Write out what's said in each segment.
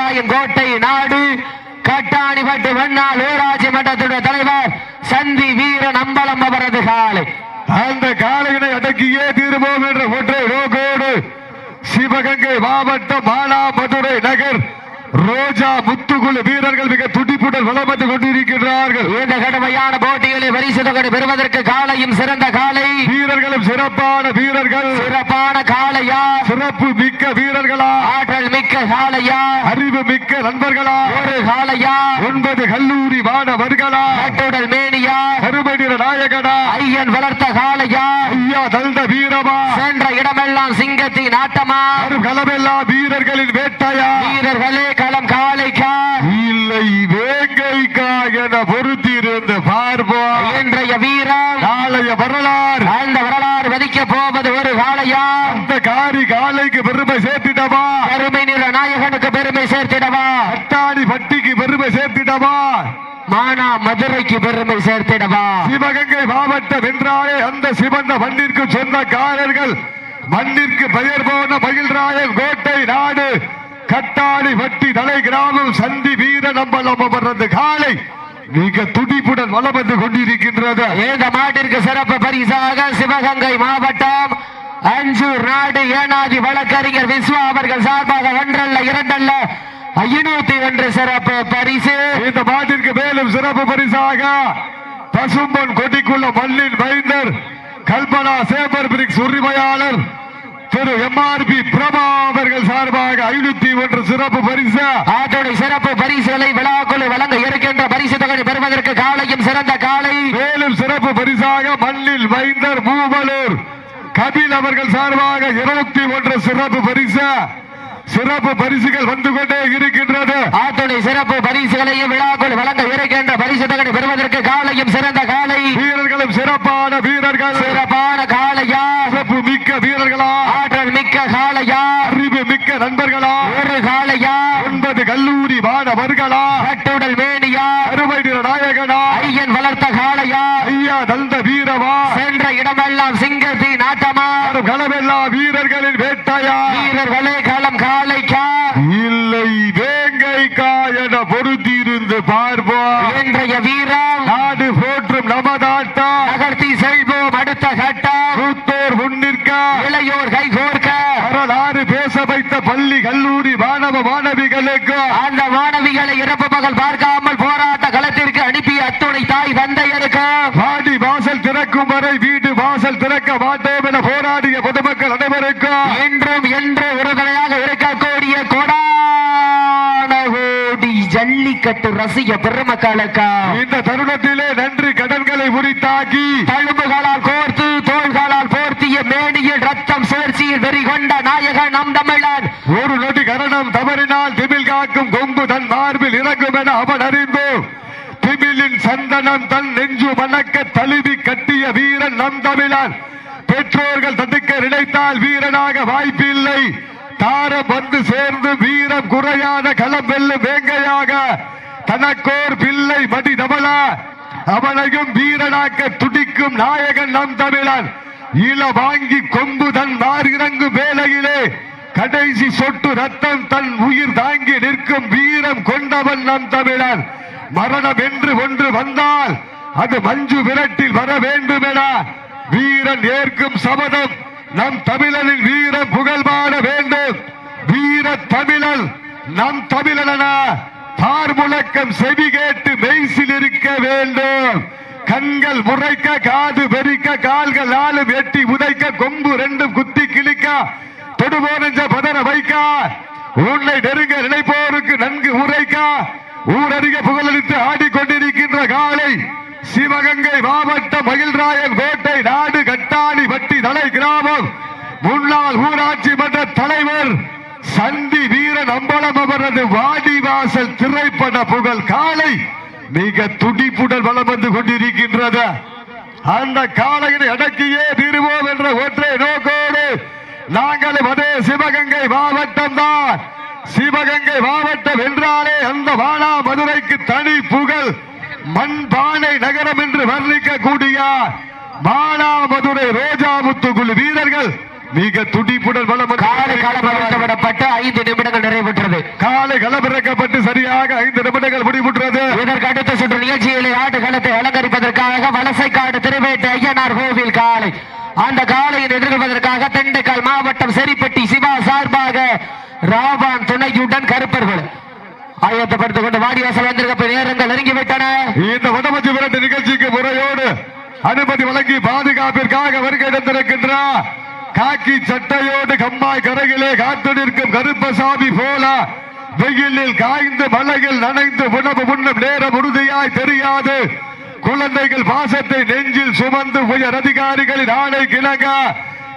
வேல்ராயன் கோட்டை நாடு கட்டாணிப்பட்டு வெண்ணால் ஊராட்சி மன்றத்துடைய தலைவர் சந்தி வீரன் அம்பலம் அவரது காலை. அந்த காலையினை அடக்கியே தீர்வோம் என்ற ஒற்றை நோக்கோடு சிவகங்கை மாவட்டம் மானாமதுரை நகர் ரோஜா முத்துக்குழு வீரர்கள் மிக துடிப்புடன் வளம் வந்து கொண்டிருக்கின்றார்கள். இந்த கடுமையான போட்டிகளில் பரிசு தொகை பெறுவதற்கு காலையும் சிறந்த காலை. வீரர்களும் சிறப்பான வீரர்கள். சிறப்பான காளையா சிறப்பு மிக்க வீரர்களா? ஆற்றல் மிக்க காளையா அறிவு மிக்க நண்பர்களா? ஒரு காளையா ஒன்பது கல்லூரி மாணவர்களா? கட்டுடல் மேனியா? கருமணிர நாயகனா? ஐயன் வளர்த்த காளையா ஐயா தந்த வீரமா? ஆட்டமா? வரும் களமெல்லாம் வீரர்களின் வேட்டையா? வீரர்களே களம் காளைக்கா இல்லை வேங்கைக்கா என பொறுத்திருந்து பார்ப்போம். இன்றைய வீரம் நாளைய வரலாறு. அந்த வரலாறு வதிக்க போவது ஒரு காளையா? அந்த காரி காலைக்கு பெருமை சேர்த்திடவா? கருமை நிற நாயகனுக்கு பெருமை சேர்த்திடவா? அட்டாணி பட்டிக்கு பெருமை சேர்த்திடவா? மானா மதுரைக்கு பெருமை சேர்த்திடவா? சிவகங்கை மாவட்டம் என்றாலே அந்த சிவந்த மண்ணிற்கு சொந்தக்காரர்கள் மண்ணிற்கு பெயர் போன மகிழ்ராயன் கோட்டை நாடு. கட்டாளி வட்டி தலை கிராமம் சந்தி வீர நம்பலம் காலை. மிக துடிப்புடன் வலம் வந்து கொண்டிருக்கின்றது. இந்த மாட்டிற்கு சிறப்பு பரிசாக சிவகங்கை மாவட்டம் அஞ்சூர் நாடு ஏனாதி வழக்கறிஞர் விஸ்வா அவர்கள் சார்பாக ஒன்றல்ல இரண்டல்ல ஐநூத்தி ஒன்று சிறப்பு பரிசு. இந்த மாட்டிற்கு மேலும் சிறப்பு பரிசாக பசும்பொன் கொடிக்குள்ள மண்ணின் மைந்தர் கல்பனா சேபர் பிரிக்ஸ் உரிமையாளர் திரு எம்ஆர்பி பிரபா அவர்கள் சார்பாக ஐநூத்தி ஒன்று சிறப்பு பரிசு. ஆட்டோட சிறப்பு பரிசுகளை விழாக்குழு வழங்க இருக்கின்ற பரிசு தொகை பெறுவதற்கு காலையும் சிறந்த காலை. மேலும் சிறப்பு பரிசாக மண்ணில் மைந்தர் மூவலூர். கபில் அவர்கள் சார்பாக இருபத்தி ஒன்று சிறப்பு பரிசு. சிறப்பு பரிசுகள் வந்து கொண்டே இருக்கின்றது. ஆட்டோட சிறப்பு பரிசுகளையும் விழாக்குழு வழங்க இருக்கின்ற பரிசு தொகை பெறுவதற்கு காலையும் சிறந்த காலை. வீரர்களும் சிறப்பான வீரர்கள். சிறப்பான காளையா. சிறப்பு மிக்க வீரர்களா. ஆற்றல் மிக்க காளையா. அறிவு மிக்க நண்பர்களா. ஒரு காளையா. ஒன்பது கல்லூரி மாணவர்களா. கட்டுடல் அருமை நிற நாயகனா. ஐயன் வளர்த்த காளையா. ஐயா தந்த வீரமா. சென்ற இடமெல்லாம் சிங்கத்தின் ஆட்டமா. களமெல்லாம் வீரர்களின் வேட்டையா. வீரர்களே களம் காளைக்கா இல்லை வேங்கைக்கா என பொருத்தியிருந்து பார்ப்போம் இன்றைய வீரம் நாடு போற்றும் நமதாட்டா. நகர்த்தி செல்வோம் பள்ளி கல்லூரி மாணவ மாணவிகளுக்கு அந்த மாணவிகளை இறப்பு பகல் பார்க்காமல் போராட்ட களத்திற்கு அனுப்பிய அத்துணை தாய் தந்தையருக்கு வாடி வாசல் திறக்கும் வரை வீடு வாசல் திறக்க மாட்டோம் என போராடிய பொதுமக்கள் அனைவருக்கும் என்றும் என்று உறுதுணையாக இருக்கக்கூடிய கொடான கோடி ஜல்லிக்கட்டு ரசிக பெருமக்களுக்கா. இந்த தருணத்திலே நன்றி கடன்களை உரித்தாக்கி தழும்புகளால் கோர்த்து தோள்களால் போர்த்திய மேனியில் ரத்தம் சேர்ச்சியில் வெறி கொண்ட நாயகன் நம் தமிழன். ஒரு நொடி கரணம் தவறினால் திமிழ் காக்கும் கொம்பு தன் மார்பில் இறங்கும் என அவன் அறிந்து திமிழின் சந்தனம் தன் நெஞ்சு வணக்க தழுவி கட்டிய வீரன் நம் தமிழன். பெற்றோர்கள் தடுக்க நினைத்தால் வீரனாக வாய்ப்பில்லை. தாரம் வந்து சேர்ந்து வீரம் குறையாத களம் வெல்லும் வேங்கையாக. தனக்கோர் பிள்ளை மடி தமல அவனையும் வீரனாக்க துடிக்கும் நாயகன் நம் தமிழன். இள வாங்கி கொம்பு தன் மாறிறங்கும் வேளையிலே. கடைசி சொட்டு ரத்தம் தன் உயிர் தாங்கி நிற்கும் வீரம் கொண்டவன் நம் தமிழன் மரணம் என்று ஒன்று வந்தால் அது மஞ்சு விரட்டில் வர வேண்டும் என வீரன் ஏற்கும் சபதம் நம் தமிழனின் வீரம் புகழ்பாட வேண்டும். வீர தமிழன் நம் தமிழன தார் முழக்கம் செவி கேட்டு மெய்சில் இருக்க வேண்டும். கண்கள் முறைக்க காது பெருக்க கால்கள் ஆளு எட்டி உதைக்க கொம்பு ரெண்டும் குத்தி கிழிக்க தொடுபோனஞ்ச பதற வைக்க உன்னை நெருங்க நினைப்போருக்கு நன்கு உரைக்க ஊரறிய புகழளித்து ஆடிக்கொண்டிருக்கின்ற காலை சிவகங்கை மாவட்டம் மகிழ்ராயன் கோட்டை நாடு கட்டாணி பட்டி தலை கிராமம் முன்னாள் ஊராட்சி மன்ற தலைவர் சந்தி வீரன் அம்பலம் அவரது வாடிவாசல் திரைப்பட புகழ் காலை. மிக துடிப்புடன் வளம் வந்து கொண்டிருக்கின்றது. அந்த காலையினை அடக்கியே தீருவோம் என்ற ஒற்றை நோக்கோடு நாங்கள் அதே சிவகங்கை மாவட்டம் தான். சிவகங்கை மாவட்டம் என்றாலே அந்த வானா மதுரைக்கு தனி புகழ். மண்பானை நகரம் என்று வர்ணிக்கக்கூடிய மானாமதுரை ரோஜாமுத்து குழு வீரர்கள் மிக துடிப்புடன் வலம் வந்து காலை களம் விடப்பட்டு ஐந்து நிமிடங்கள் நிறைவுற்றது. காலை களமிறக்கப்பட்டு சரியாக ஐந்து நிமிடங்கள் முடிவுற்றது. இதற்கு அடுத்த சுற்று நிகழ்ச்சியிலே ஆடுகளத்தை அலங்கரிப்பதற்காக வலசைக்காடு திருவேட்டை ஐயனார் கோவில் காலை அந்த காலையை எதிர்கொள்வதற்காக திண்டுக்கல் மாவட்டம் செரிப்பட்டி சிவா சார்பாக ராபான் துணையுடன் கருப்பர்கள். ஆயத்தப்படுத்திக் கொண்டு வாடிவாசல் வந்திருக்க நேரங்கள் நெருங்கிவிட்டன. இந்த வடமஞ்சி விரட்டு நிகழ்ச்சிக்கு முறையோடு அனுமதி வழங்கி பாதுகாப்பிற்காக வருகை தந்திருக்கின்றார். காக்கி சட்டையோடு கம்மாய் கரையிலே காத்து நிற்கும் கருப்பசாமி போல வெயிலில் காய்ந்து மலையில் நனைந்து உணவு உண்ணும் நேரம் உறுதியாய் தெரியாது. குழந்தைகள் பாசத்தை நெஞ்சில் சுமந்து உயர் அதிகாரிகளின் ஆணை கிழங்க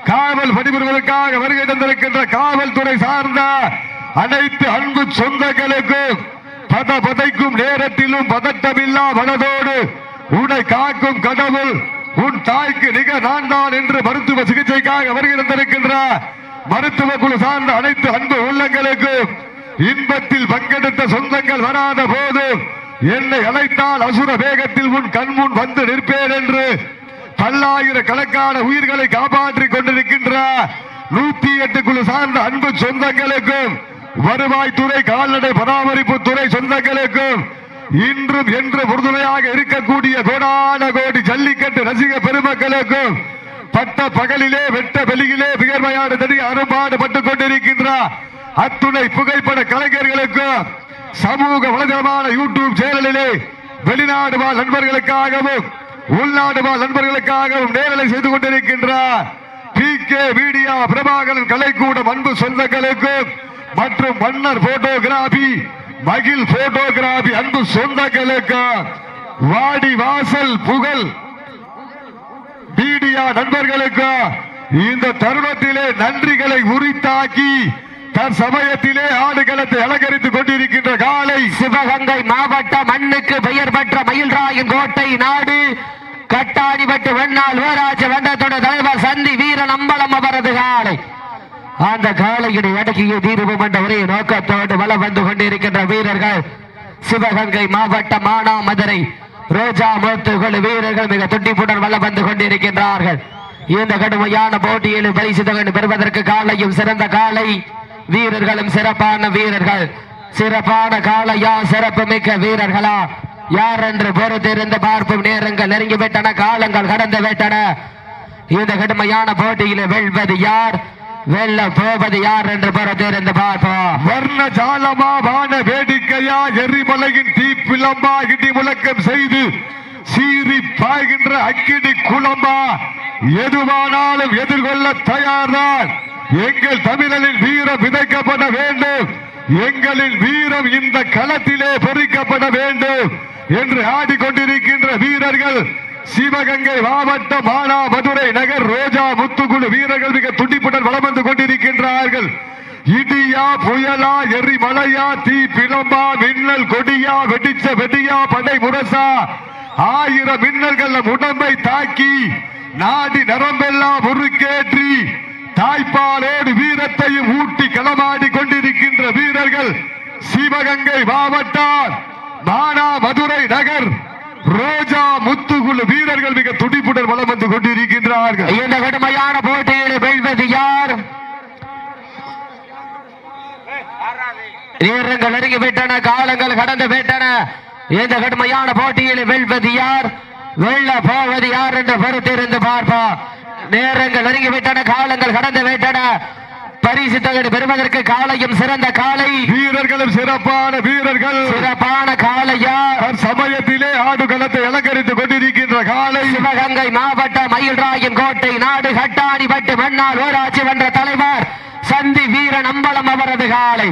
காவல் பணிபுரிவதற்காக வருகை தந்திருக்கின்ற காவல்துறை சார்ந்த அனைத்து அன்பு சொந்தங்களுக்கும் பத பதைக்கும் நேரத்திலும் பதட்டமில்லா மனதோடு உன்னை காக்கும் கடவுள் உன் தாய்க்கு நிக நான் தான் என்று மருத்துவ சிகிச்சைக்காக வருகிறந்திருக்கின்ற மருத்துவ குழு சார்ந்த அனைத்து அன்பு உள்ளங்களுக்கும் இன்பத்தில் பங்கெடுத்த சொந்தங்கள் வராத போது என்னை அழைத்தால் அசுர வேகத்தில் உன் கண்முன் வந்து நிற்பேன் என்று பல்லாயிரக்கணக்கான உயிர்களை காப்பாற்றிக் கொண்டிருக்கின்ற நூத்தி எட்டு குழு சார்ந்த அன்பு சொந்தங்களுக்கும் வருவாய்த்துறை கால்நடை பராமரிப்பு துறை சொந்தங்களுக்கும் இன்றும் என்று உறுதுணையாக இருக்கக்கூடிய கோடான கோடி ஜல்லிக்கட்டு ரசிக பெருமக்களுக்கும் பட்ட பகலிலே வெட்ட வெளியிலே விகர்மையான தடி அறுபாடு பட்டுக் கொண்டிருக்கின்ற அத்துணை புகைப்பட கலைஞர்களுக்கும் சமூக வலைதளமான யூடியூப் சேனலிலே வெளிநாடு வாழ் நண்பர்களுக்காகவும் உள்நாடு வாழ் நண்பர்களுக்காகவும் நேரலை செய்து கொண்டிருக்கின்றார் பி கே மீடியா பிரபாகரன் கலைக்கூட அன்பு சொந்தங்களுக்கும் மற்றும் மன்னர் போட்டோகிராபி மகிழ் போட்டோகிராபி அன்பு சொந்தங்களுக்கும் வாடி வாசல் புகழ். மீடியா நண்பர்களுக்கு இந்த தருணத்திலே நன்றிகளை உரித்தாக்கி தன் சமயத்திலே ஆடுகளத்தை அலங்கரித்துக் கொண்டிருக்கின்ற காலை சிவகங்கை மாவட்ட மண்ணுக்கு பெயர் பெற்ற மயில்ராயின் கோட்டை நாடு. கட்டாடிபட்டு வெண்ணால் ஊராட்சி வண்டத்தோட தலைவர் சந்தி வீரன் அம்பலம் அவரது காலை. அந்த காலையினை அடக்கிய தீர்வு என்ற ஒரே நோக்கத்தோடு வலம் வந்து கொண்டிருக்கின்ற வீரர்கள் சிவகங்கை மாவட்ட மானாமதுரை ரோஜா மூத்துகள் வீரர்கள் மிக துண்டிப்புடன் வலம் வந்து கொண்டிருக்கின்றார்கள். இந்த கடுமையான போட்டியில் பரிசு தொகை பெறுவதற்கு காலையும் சிறந்த காலை வீரர்களும் சிறப்பான வீரர்கள். சிறப்பான காலையா சிறப்பு மிக்க வீரர்களா? யார் என்று பொறுத்திருந்து பார்ப்பும். நேரங்கள் நெருங்கிவிட்டன காலங்கள் கடந்து விட்டன. இந்த கடுமையான போட்டியில் வெல்வது யார்? வெல்ல போவது யார் என்று பொறுத்திருந்து பார்ப்போம். வர்ண ஜாலமா வான வேடிக்கையா எரிமலையின் தீப்பிலம்பா இடி முழக்கம் செய்து சீறி பாய்கின்ற அக்கினி குளம்பா எதுவானாலும் எதிர்கொள்ள தயார்தான் எங்கள் தமிழனின் வீரம் விதைக்கப்பட வேண்டும். எங்களின் வீரம் இந்த களத்திலே பொறிக்கப்பட வேண்டும் என்று ஆடிக்கொண்டிருக்கின்ற வீரர்கள் சிவகங்கை மாவட்ட மானா மதுரை நகர் ரோஜா முத்துக்குழு வீரர்கள் மிக துண்டிப்புடன் வளம் வந்து கொண்டிருக்கின்றார்கள். இடியா புயலா எரி மலையா தீ பிளம்பா மின்னல் கொடியா வெடிச்ச வெடியா படை முரசா ஆயிரம் மின்னல்கள் உடம்பை தாக்கி நாடி நரம்பெல்லாம் உருக்கேற்றி தாய்ப்பாலோடு வீரத்தையும் ஊட்டி களமாடி கொண்டிருக்கின்ற வீரர்கள் சிவகங்கை மாவட்டம் மானா மதுரை நகர் ரோஜா முத்துக்குழு வீரர்கள் மிக துடிப்புடன் வலம் வந்து கொண்டிருக்கின்றார்கள். இந்த கடுமையான போட்டியில் வெல்வது யார்? நேரங்கள் நெருங்கி விட்டன காலங்கள் கடந்து விட்டன. இந்த கடுமையான போட்டியில் வெல்வது யார்? வெல்ல போவது யார் என்று பொறுத்திருந்து பார்ப்போம். நேரங்கள் நெருங்கி விட்டன காலங்கள் கடந்து விட்டன. பரிசு தொகை பெறுவதற்கு காலையும் சிறந்த காலை. வீரர்களும் சிறப்பான வீரர்கள். சிறப்பான காலையா? சமயத்திலே ஆடுகளத்தை அலங்கரித்துக் கொண்டிருக்கின்ற காலை. சிவகங்கை மாவட்டம் மயில்ராயன் கோட்டை நாடு கட்டாணிப்பட்டு மன்னார் ஊராட்சி மன்ற தலைவர் சந்தி வீரன் அம்பலம் அவரது காலை.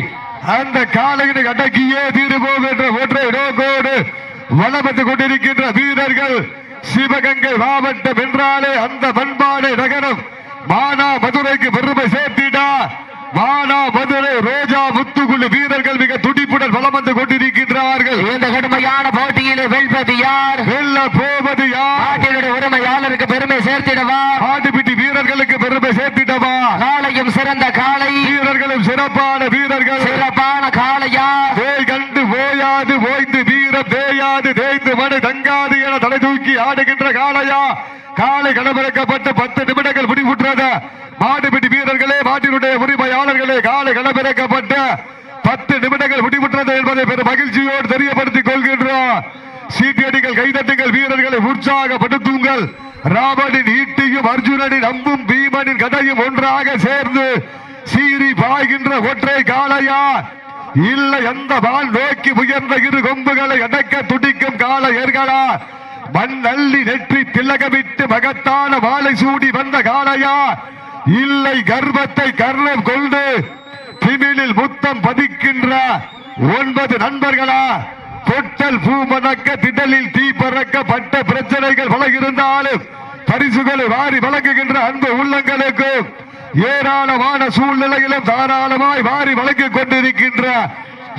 அந்த காலையினை அடக்கியே தீருவோம் என்ற ஒற்றை நோக்கோடு வளமத்துக் கொண்டிருக்கின்ற வீரர்கள் சிவகங்கை மாவட்டம் என்றாலே அந்த பண்பாடு நகரம். மானா மதுரைக்கு பெருமை சேர்த்திடா. மானா மதுரை ரோஜா முத்துக்குழு வீரர்கள் மிக துடிப்புடன் வலம் வந்து கொண்டிருக்கின்றார்கள். இந்த கடுமையான போட்டியில் வெல்வது யார்? வெல்ல போவது யார்? நாட்டினுடைய உரிமையாளருக்கு பெருமை சேர்த்திடவா? ஆட்டுப்பிட்டி வீரர்களுக்கு பெருமை சேர்த்திடவா? காலையும் சிறந்த காலை வீரர்களும் சிறப்பான வீரர்கள். சிறப்பான காலையா தேய் கண்டு ஓயாது ஓய்ந்து வீரம் தேயாது தேய்ந்து மனு தங்காது என தலை தூக்கி ஆடுகின்ற காளையா? காலை களமிறக்கப்பட்டு பத்து நிமிடங்கள் முடிவுற்றது. மாடுபிடி வீரர்களே மாட்டினுடைய உரிமையாளர்களே காலை களமிறக்கப்பட்ட பத்து நிமிடங்கள் முடிவுற்றது என்பதை பெரும் மகிழ்ச்சியோடு தெரியப்படுத்திக் கொள்கின்றோம். சீட்டியடிகள் கைதட்டுங்கள் வீரர்களை உற்சாகப்படுத்துங்கள். ராமனின் ஈட்டியும் அர்ஜுனனின் அம்பும் பீமனின் கதையும் ஒன்றாக சேர்ந்து சீறி பாய்கின்ற ஒற்றை காளையா? இல்லை எந்த வாழ் நோக்கி உயர்ந்த இரு கொம்புகளை அடக்க துடிக்கும் காளையர்களா? மண் நெற்றி திலகமிட்டு மகத்தான வாழை சூடி வந்த காளையா? இல்லை கர்வத்தை கர்ணம் கொண்டு திமிழில் முத்தம் பதிக்கின்ற ஒன்பது நண்பர்களா? தொட்டல் பூ மணக்க திடலில் தீ பறக்க பட்ட பிரச்சனைகள் பல இருந்தாலும் பரிசுகளை வாரி வழங்குகின்ற அன்பு உள்ளங்களுக்கு ஏராளமான சூழ்நிலையிலும் தாராளமாய் வாரி வழங்கிக் கொண்டிருக்கின்ற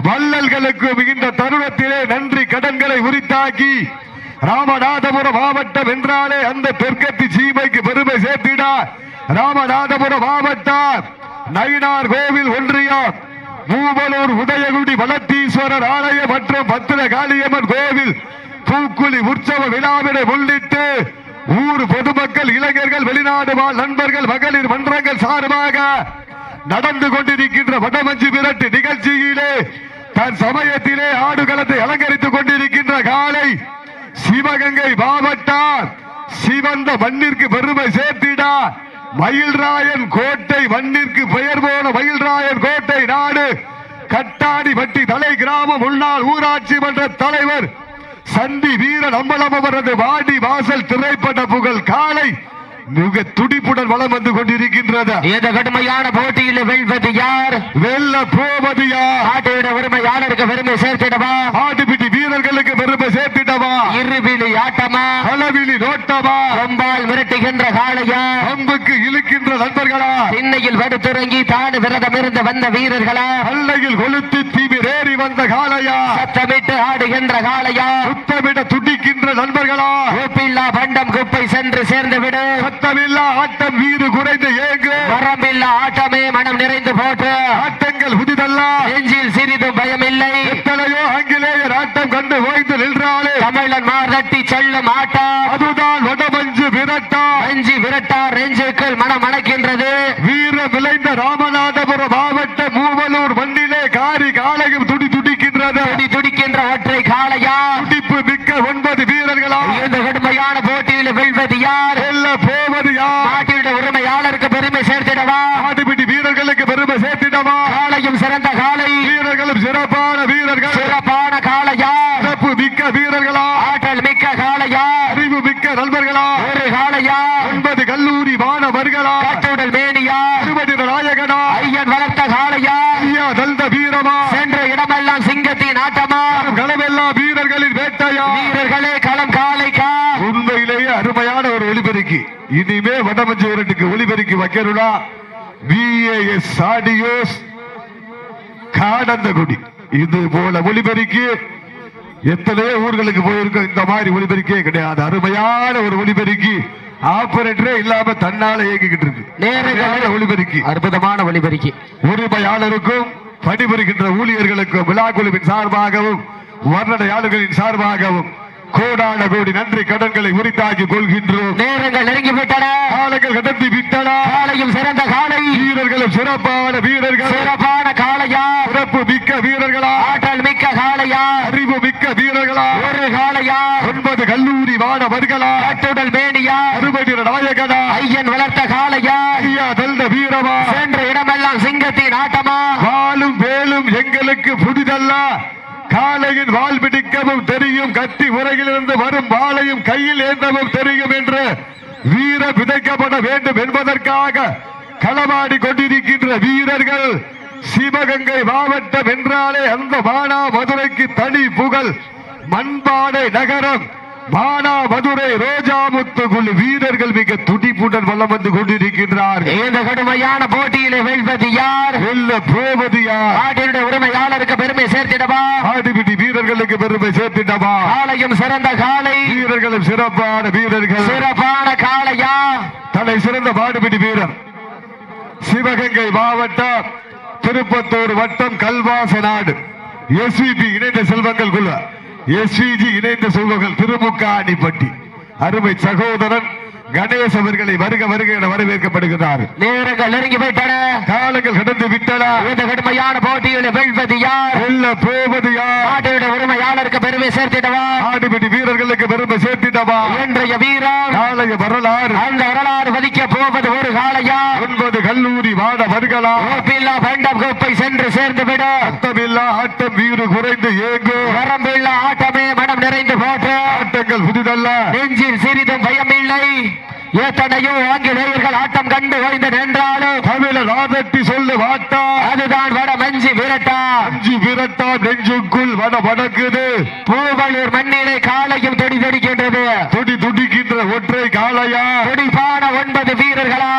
வள்ளல்களுக்கும் மிகுந்த தருணத்திலே நன்றி கடன்களை உரித்தாக்கி ராமநாதபுரம் மாவட்டம் என்றாலே அந்த தெற்கத்தி சீமைக்கு பெருமை சேர்த்தினார் ராமநாதபுரம் மாவட்டம் நயினார் கோவில் ஒன்றியம் மூவலூர் உதயகுடி வளத்தீஸ்வரர் ஆலயம் மற்றும் பத்திர காளியம்மன் கோவில். பூக்குழி உற்சவ விழாவினை முன்னிட்டு ஊர் பொதுமக்கள் இளைஞர்கள் வெளிநாடு வாழ் நண்பர்கள் மகளிர் மன்றங்கள் சார்பாக நடந்து கொண்டிருக்கின்ற வடமஞ்சி விரட்டு நிகழ்ச்சியிலே தன் சமயத்திலே ஆடுகளத்தை அலங்கரித்துக் கொண்டிருக்கின்ற காலை சிவகங்கை மாவட்டம் சிவந்த மண்ணிற்கு பெருமை சேர்த்திடா. மயில்ராயன் கோட்டை மண்ணிற்கு பெயர் போன மயில்ராயன் கோட்டை நாடு. கட்டாடிப்பட்டி தலை கிராமம் முன்னாள் ஊராட்சி மன்ற தலைவர். சந்தி வீரன் அம்பலம் அவரது வாடி வாசல் திரைப்பட புகழ் காலை. மிக துடிப்புடன் வளம் வந்து கொண்டிருக்கின்றது. இந்த கடுமையான போட்டியில் வெல்வது யார்? வெல்ல போவது யார்? நாட்டோட உரிமையாளருக்கு பெருமை சேர்த்திடவா? ஆட்டுப்பிட்டி வீரர்களுக்கு பெருமை சேர்த்திடவா? இருவிழி ஆட்டமா? அளவிலி நோட்டமா? கொம்பால் மிரட்டுகின்ற காளையா? அம்புக்கு இழுக்கின்ற நண்பர்களா? திண்ணையில் படுத்துறங்கி தாடு விரதம் இருந்து வந்த வீரர்களா? அல்லையில் கொளுத்து தீவிரேறி வந்த காளையா? சத்தமிட்டு ஆடுகின்ற காளையா? சுத்தமிட துடிக்கின்ற நண்பர்களா? உப்பில்லா பண்டம் குப்பை சென்று சேர்ந்து விடு சத்தமில்லா ஆட்டம் வீறு குறைந்த ஏங்கு. வரம்பில்லா ஆட்டமே மனம் நிறைந்து போட்டு ஆட்டங்கள் புதிதல்ல. நெஞ்சில் சிறிதும் பயமில்லை. எத்தனையோ ஆங்கிலேயர் ஆட்டம் கண்டு ஓய்ந்து நின்றாலே. தமிழன் மார்தட்டி செல்லும் ஆட்டம். அதுதான் வடமஞ்சு விரட்டா. அஞ்சி விரட்டா ரெஞ்சுக்கள் மனம் அணைக்கின்றது. வீர விளைந்த ராமநாதபுரம் மாவட்ட மூவலூர் மண்ணிலே காரி காலையும் துடி துடிக்கின்றது துடி துடிக்கின்ற ஒற்றை காளையா துடிப்பு மிக்க ஒன்பது வீரர்களா இந்த கடுமையான போட்டியில் வெல்வது யார்? வெல்ல போவது யார்? நாட்டினுடைய உரிமையாளருக்கு பெருமை சேர்த்திடவா? ஆட்டுப்பிடி வீரர்களுக்கு பெருமை சேர்த்திடவா? காளையும் சிறந்த காளை. வீரர்களும் சிறப்பான வீரர்கள். சிறப்பான காளையா சிறப்பு மிக்க வீரர்களா? ஆற்றல் மிக்க காளையா அறிவு மிக்க நண்பர்களா? ஒரு காளையா ஒன்பது கல்லூரி மாணவர்களா? கட்டுடல் மேனியா திருமதி நாயகனா ஐயன் வளர்த்த காளையா ஐயா தந்த வீரமா? சென்ற இடமெல்லாம் சிங்கத்தின் ஆட்டமா? களமெல்லாம் வீரர்களின் வேட்டையா? வீரர்களே களம் காளைக்கா உண்மையிலேயே அருமையான ஒரு ஒளிபெருக்கி இனிமே வடமஞ்சு விரட்டுக்கு ஒளிபெருக்கி வைக்கணும்னா விஏஎஸ் ஆடியோஸ் காடந்தகுடி. இது போல ஒளிபெருக்கி எத்தனையோ ஊர்களுக்கு போயிருக்கோம். இந்த மாதிரி ஒளிபெருக்கே கிடையாது. அருமையான ஒரு ஒளிபெருக்கி. ஆபரேட்டரே இல்லாம தன்னால இயங்கிக்கிட்டு இருக்கு. நேரடி அருமையான ஒளிபெருக்கி. அற்புதமான ஒளிபெருக்கி. உரிமையாளருக்கும் பணிபுரிகின்ற ஊழியர்களுக்கும் விழா குழுவின் சார்பாகவும் வர்ணனையாளர்களின் சார்பாகவும் கோடான கோடி நன்றி கடன்களை உரித்தாக்கி கொள்கின்றோம். நேரங்கள் நெருங்கி விட்டன. காலங்கள் கடத்தி விட்டன. காளையும் சிறந்த காளை வீரர்களும் சிறப்பான வீரர்கள். சிறப்பான காளையா சிறப்பு மிக்க வீரர்களா. ஆற்றல் மிக்க காளையா அறிவு மிக்க வீரர்களா. ஒரு காளையா ஒன்பது கல்லூரி மாணவர்களா. கட்டுடல் மேனியா. அறுபடி நாயகனா. ஐயன் வளர்த்த காளையா ஐயா தந்த வீரமா. சென்ற இடமெல்லாம் சிங்கத்தின் ஆட்டமா. வாளும் வேலும் எங்களுக்கு புதிதல்ல காலையின் வால் பிடிக்கவும் தெரியும் கத்தி உரையிலிருந்து வரும் வாளையும் கையில் ஏந்தவும் தெரியும் என்று வீர விதைக்கப்பட வேண்டும் என்பதற்காக களமாடி கொண்டிருக்கின்ற வீரர்கள் சிவகங்கை மாவட்டம் என்றாலே அந்த மானா மதுரைக்கு தனி புகழ் மண்பானை நகரம். மானா மதுரை ரோஜாமுத்து குழு வீரர்கள் மிக துடிப்புடன் வல்லம் வந்து கொண்டிருக்கின்றார்கள். இந்த கடுமையான போட்டியிலே வெல்வது யார்? வெல்ல போவது யார்? நாட்டினுடைய உரிமையாளருக்கு பெருமை சேர்த்திடவா? ஆடிபிடி வீரர்களுக்கு பெருமை சேர்த்திட்டமா காளையும் சிறந்த காளை வீரர்களும் சிறப்பான வீரர்கள். சிறப்பான காளையா? தலை சிறந்த பாடுபிடி வீரர். சிவகங்கை மாவட்டம் திருப்பத்தூர் வட்டம் கல்வாச நாடு எஸ்விபி இணைந்த செல்வங்கள் குழு எஸ்விஜி இணைந்த செல்வங்கள் திருமுக்காணிப்பட்டி. அருமை சகோதரன் கணேஷ் அவர்களை வருக வருக என வரவேற்கப்படுகிறார். நேரங்கள் நெருங்கி விட்டன காலங்கள் கடந்து விட்டன. இந்த கடுமையான போட்டியில் வெல்வது யார்? வெல்ல போவது யார்? நாட்டினுடைய உரிமையாளருக்கு பெருமை சேர்த்திடவா? ஆடுபிடி வீரர்களுக்கு பெருமை சேர்த்திடவா? இன்றைய வீரம் நாளைய வரலாறு. அந்த வரலாறு வதிக்க போவது ஒரு காளையா? ஒன்பது கல்லூரி வாட வருகளா? ஓப்பில்லா பண்டம் கோப்பை சென்று சேர்ந்து விட அர்த்தமில்லா ஆட்டம் வீறு குறைந்து ஏங்கும் வரம்பில்லா ஆட்டமே மனம் நிறைந்து போற்று ஆட்டங்கள் புதிதல்ல. நெஞ்சில் சிறிதும் பயமில்லை. எத்தனையோ ஆங்கிலேயர்கள் ஆட்டம் கண்டு ஓய்ந்து நின்றாலும் தமிழர் ஆதட்டி சொல்லு வாட்டா அதுதான் வட மஞ்சி விரட்டா விரட்டா நெஞ்சுக்குள் வட வடக்குது பூவலூர் மண்ணிலே காலையும் தொடி தொடிக்கின்றது துடி துடிக்கின்ற ஒற்றை காளையா? துடிப்பான ஒன்பது வீரர்களா?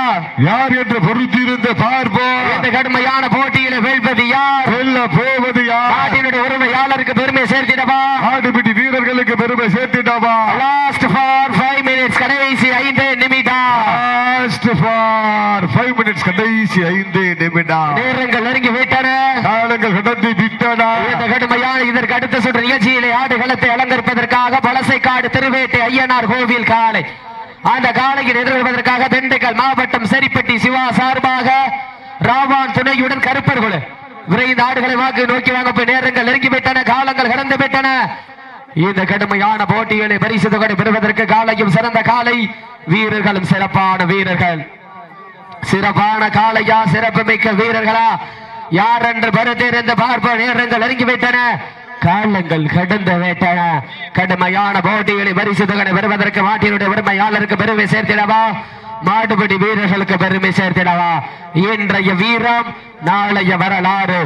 யார் என்று பொறுத்திருந்து பார்ப்போம். இந்த கடுமையான போட்டியில வெல்வது யார்? வெல்ல போவது யார்? நாட்டினுடைய உரிமையாளருக்கு பெருமை சேர்த்திடவா? ஆடுபிடி வீரர்களுக்கு பெருமை சேர்த்திடவா? லாஸ்ட் ஃபார் ஃபைவ் மினிட்ஸ் கடைசி ஐந்து நிமிடம். லாஸ்ட் ஃபார் ஃபைவ் மினிட்ஸ் கடைசி ஐந்து நிமிடம். நேரங்கள் நெருங்கி விட்டன. காலங்கள் கடந்து விட்டன. இந்த கடுமையான இதற்கு அடுத்த சுற்று நிகழ்ச்சியிலே ஆடுகளத்தை அலங்கரிப்பதற்காக பழசைக்காடு திருவேட்டை ஐயனார் கோவில் காலை அந்த காலையில் எதிர்கொள்வதற்காக திண்டுக்கல் மாவட்டம் சரிப்பட்டி சிவா சார்பாக ராவான் துணையுடன் கருப்பர் குழு விரைந்த ஆடுகளை வாக்கு நோக்கி வாங்க போய் நேரங்கள் நெருங்கிவிட்டன காலங்கள் கடந்து விட்டன. இந்த கடுமையான போட்டிகளை பரிசு தொகை பெறுவதற்கு காலையும் சிறந்த காலை வீரர்களும் சிறப்பான வீரர்கள். சிறப்பான காலையா சிறப்பு மிக்க வீரர்களா? யார் என்று பருத்திருந்து பார்ப்ப நேரங்கள் நெருங்கி விட்டன காலங்கள் கடந்து விட்டன. கடுமையான போட்டிகளை பரிசு தொகை பெறுவதற்கு மாட்டினுடைய உரிமையாளருக்கு பெருமை சேர்த்திடவா? மாடுபடி வீரர்களுக்கு பெருமை சேர்த்திடவா? இன்றைய வீரம் நாளைய வரலாறு.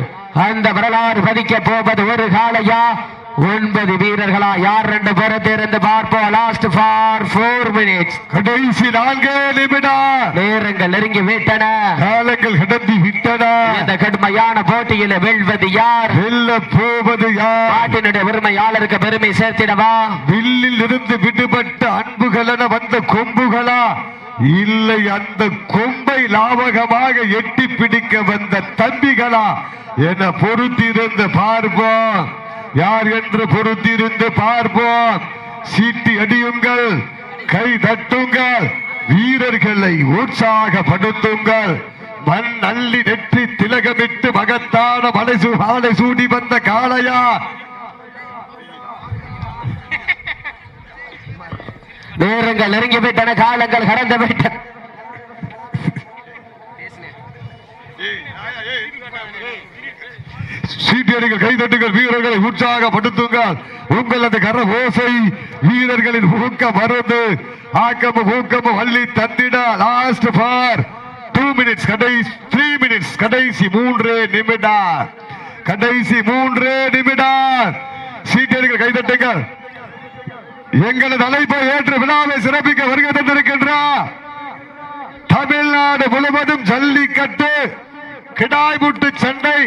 அந்த வரலாறு பதிக்க போவது ஒரு காலையா ஒன்பது வீரர்களா? யார் ரெண்டு பேரத்திலிருந்து பார்ப்போம்? லாஸ்ட் ஃபார் ஃபோர் மினிட்ஸ் கடைசி நான்கு நிமிடம். நேரங்கள் நெருங்கி விட்டன. காலங்கள் கடந்து விட்டன. இந்த கடுமையான போட்டியில வெல்வது யார்? வெல்ல போவது யார்? நாட்டினுடைய உரிமையாளருக்கு பெருமை சேர்த்திடவா? வில்லில் இருந்து விடுபட்ட அன்புகளென வந்த கொம்புகளா? இல்லை அந்த கொம்பை லாவகமாக எட்டி பிடிக்க வந்த தம்பிகளா? என பொறுத்திருந்து பார்ப்போம். யார் என்று பொறுத்திருந்து பார்ப்போம். சீட்டி அடியுங்கள் கை தட்டுங்கள் வீரர்களை உற்சாகப்படுத்துங்கள். மண் அள்ளி நெற்றி திலகமிட்டு மகத்தான மலைசு மாலை சூடி வந்த காளையா? நேரங்கள் நெருங்கி விட்டன காலங்கள் கடந்து விட்டன சீட்டியடிகள் கைதட்டுங்கள் வீரர்களை உற்சாகப்படுத்துங்கள். உங்களது கர ஓசை வீரர்களின் ஊக்க மருந்து. ஆக்கமும் ஊக்கமும் வள்ளி தந்திட லாஸ்ட் ஃபார் டூ மினிட்ஸ் கடைசி த்ரீ மினிட்ஸ் கடைசி மூன்று நிமிடம். கடைசி மூன்று நிமிடம். சீட்டியடிகள் கைதட்டுங்கள். எங்களது அழைப்பை ஏற்று விழாவை சிறப்பிக்க வருகை தந்திருக்கின்றார் தமிழ்நாடு முழுவதும் ஜல்லிக்கட்டு கிடாய்முட்டு சண்டை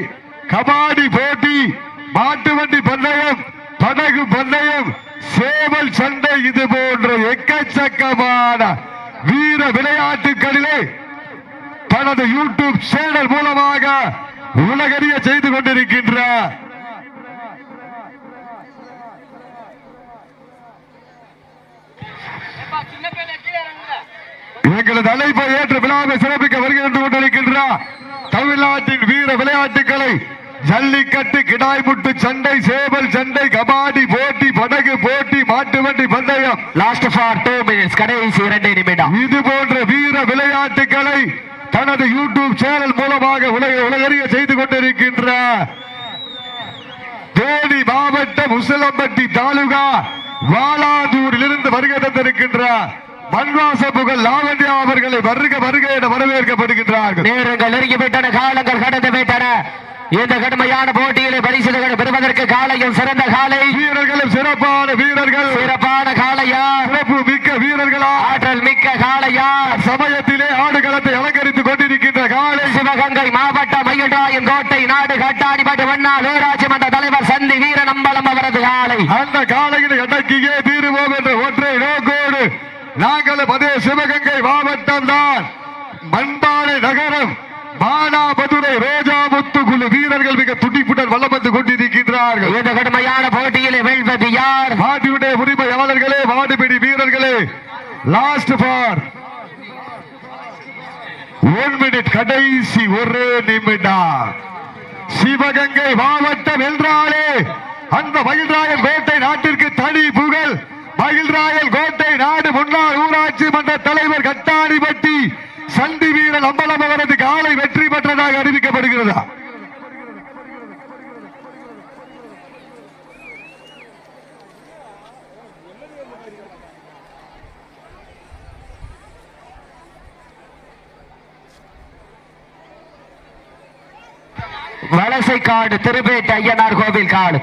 கபாடி போட்டி மாட்டு வண்டி பந்தயம் படகு பந்தயம் சேவல் சண்டை இது போன்ற எக்கச்சக்கமான வீர விளையாட்டுகளிலே தனது யூடியூப் சேனல் மூலமாக உலகறிய செய்து கொண்டிருக்கின்ற எங்களது அழைப்பை ஏற்று விழாவை சிறப்பிக்க வருகின்ற கொண்டிருக்கின்ற தமிழ்நாட்டின் வீர விளையாட்டுகளை ஜல்லிக்கட்டு கிடாய்முட்டு சண்டை சேவல் சண்டை கபாடி போட்டி படகு போட்டி மாட்டு வண்டி பந்தயம். லாஸ்ட் ஃபார் டூ மினிட்ஸ் கடைசி இரண்டு நிமிடம். இது போன்ற வீர விளையாட்டுகளை தனது யூடியூப் சேனல் மூலமாக உலக உலகறிய செய்து கொண்டிருக்கின்ற தேனி மாவட்டம் உசிலம்பட்டி தாலுகா வாலாதூரில் இருந்து வருகை தந்திருக்கின்ற மன்வாச புகழ் லாவண்யா அவர்களை வருக வருக என வரவேற்கப்படுகின்றார்கள். நேரங்கள் நெருங்கிவிட்டன காலங்கள் கடந்து விட்டன. இந்த கடுமையான போட்டியிலே பரிசுகளை பெறுவதற்கு காலையும் சிறந்த காலை. வீரர்களும் சிறப்பான வீரர்கள். சிறப்பான காளையா சிறப்பு மிக்க வீரர்களா? ஆற்றல் மிக்க காளையா சமயத்திலே ஆடுகளத்தை அலங்கரித்துக் கொண்டிருக்கின்ற காலை. சிவகங்கை மாவட்டம் மயில்ராயன் கோட்டை நாடு கட்டாணிப்பட்டு வண்ணால் ஊராட்சி மன்ற தலைவர் சந்தி வீரன் அம்பலம் அவரது காலை. அந்த காலையில் அடக்கியே தீருவோம் என்ற ஒற்றை நோக்கோடு நாங்களும் அதே சிவகங்கை மாவட்டம் தான். மண்பானை நகரம். மானாமதுரை ரோஜாமுத்து குழு வீரர்கள் மிக துடிப்புடன் வல்லம் வந்து கொண்டிருக்கின்றார்கள். இந்த கடுமையான போட்டியிலே வெல்வது யார்? மாட்டியுடைய உரிமையாளர்களே மாடுபிடி வீரர்களே லாஸ்ட் ஃபார் ஒன் மினிட் கடைசி ஒரு நிமிடம். சிவகங்கை மாவட்டம் என்றாலே அந்த மகிழ்ராயல் கோட்டை நாட்டிற்கு தனி புகழ். மகிழ்ராயல் கோட்டை நாடு முன்னாள் ஊராட்சி மன்ற தலைவர் கட்டாணிப்பட்டி சண்டி வீரன் அம்பலம் அவரது காலை வெற்றி பெற்றதாக அறிவிக்கப்படுகிறதா? வலசை காடு திருப்பேட்டை ஐயனார் கோவில் காடு.